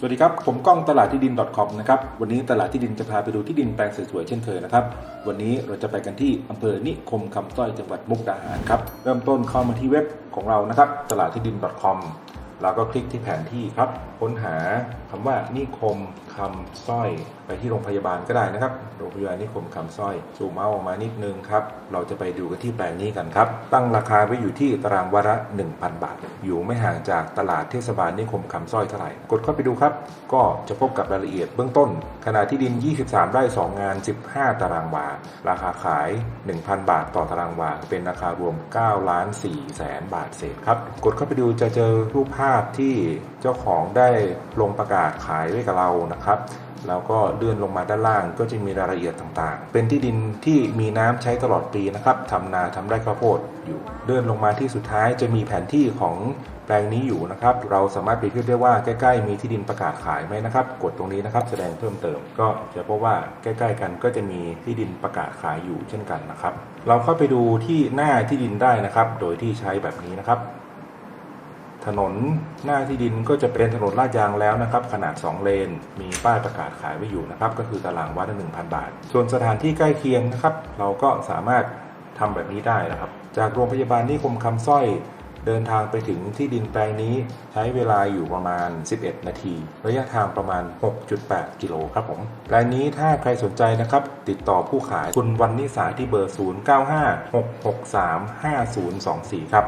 สวัสดีครับ ผมก้องตลาดที่ดิน .com นะครับ วันนี้ตลาดที่ดินจะพาไปดูที่ดินแปลงสวยๆเช่นเคยนะครับ วันนี้เราจะไปกันที่อำเภอนิคมคำต้อยจังหวัดมุกดาหารครับ เริ่มต้นเข้ามาที่เว็บของเรานะครับ ตลาดที่ดิน .com แล้วก็คลิกที่แผนที่ครับ ค้นหาคำว่านิคมคำสร้อยไปที่โรงพยาบาลก็ได้นะครับ โรงพยาบาลนิคมคำสร้อยซูมเมาส์ออกมานิดนึงครับ เราจะไปดูกันที่แปลงนี้กันครับ ตั้งราคาไว้อยู่ที่ตารางวาระ 1,000 บาท อยู่ไม่ห่างจากตลาดเทศบาลนิคมคำสร้อยเท่าไหร่ กดเข้าไปดูครับ ก็จะพบกับรายละเอียดเบื้องต้น ขนาดที่ดิน 23 ไร่ 2 งาน 15 ตารางวา ราคาขาย 1,000 บาทต่อตารางวา เป็นราคารวม9ล้าน4แสนบาทเศษครับ กดเข้าไปดูจะเจอรูปภาพาพที่เจ้าของได้ลงประกาศขายไว้กับเรานะครับแล้วก็เลื่อนลงมาด้านล่างก็จะมีรายละเอียดต่างๆ เป็นที่ดินที่มีน้ำใช้ตลอดปีนะครับทำนาทำไร่ข้าวโพดอยู่เลื่อนลงมาที่สุดท้ายจะมีแผนที่ของแปลงนี้อยู่นะครับ เราสามารถเปรียบเทียบได้ว่าใกล้ๆมีที่ดินประกาศขายไหมนะครับ กดตรงนี้นะครับ แสดงเพิ่มเติม ก็จะพบว่าใกล้ๆ กันก็จะมีที่ดินประกาศขายอยู่เช่นกันนะครับ เราเข้าไปดูที่หน้าที่ดินได้นะครับ โดยที่ใช้แบบนี้นะครับ ถนนหน้าที่ดินก็จะเป็นถนนลาดยางแล้วนะครับ ขนาด 2 เลน มีป้ายประกาศขายไว้อยู่นะครับ ก็คือตารางวัดละ1,000บาท ส่วนสถานที่ใกล้เคียงนะครับ เราก็สามารถทำแบบนี้ได้นะครับ จากโรงพยาบาลนิคมคำสร้อยเดินทางไปถึงที่ดินแปลงนี้ใช้เวลาอยู่ประมาณ 11 นาที ระยะทางประมาณ 6.8 กิโลครับผมแปลงนี้ถ้าใครสนใจนะครับ ติดต่อผู้ขายคุณวันนิสาที่เบอร์ 0956635024 ครับ